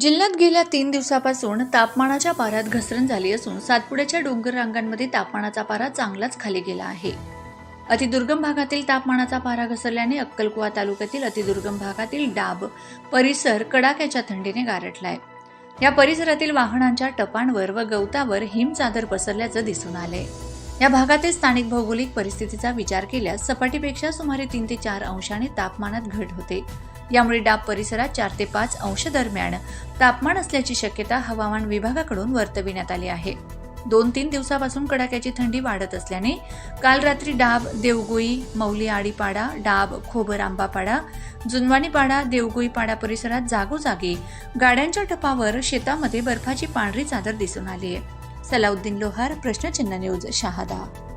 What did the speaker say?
जिल्ह्यात गेल्या तीन दिवसापासून तापमानाच्या पारात घसरण झाली असून सातपुड्याच्या डोंगर रांगांमध्ये तापमानाचा पारा चांगलाच खाली गेला आहे. अतिदुर्गम भागातील तापमानाचा पारा घसरल्याने अक्कलकुवा तालुक्यातील अतिदुर्गम भागातील डाब परिसर कडाक्याच्या थंडीने गारठलाय. या परिसरातील वाहनांच्या टपांवर व गवतावर हिमचादर पसरल्याचं दिसून आलंय. या भागातील स्थानिक भौगोलिक परिस्थितीचा विचार केल्यास सपाटीपेक्षा सुमारे तीन ते चार अंशाने तापमानात घट होते. यामुळे डाब परिसरात चार ते पाच अंश दरम्यान तापमान असल्याची शक्यता हवामान विभागाकडून वर्तविण्यात आली आहे. दोन तीन दिवसापासून कडाक्याची थंडी वाढत असल्याने काल रात्री डाब देवगोई मौली आडीपाडा डाब खोबर आंबापाडा जुनवाणीपाडा देवगोईपाडा परिसरात जागोजागी गाड्यांच्या टपावर शेतामध्ये बर्फाची पांढरी चादर दिसून आली आहे. सलाउद्दीन लोहार प्रश्नचिन्ह न्यूज शहादा.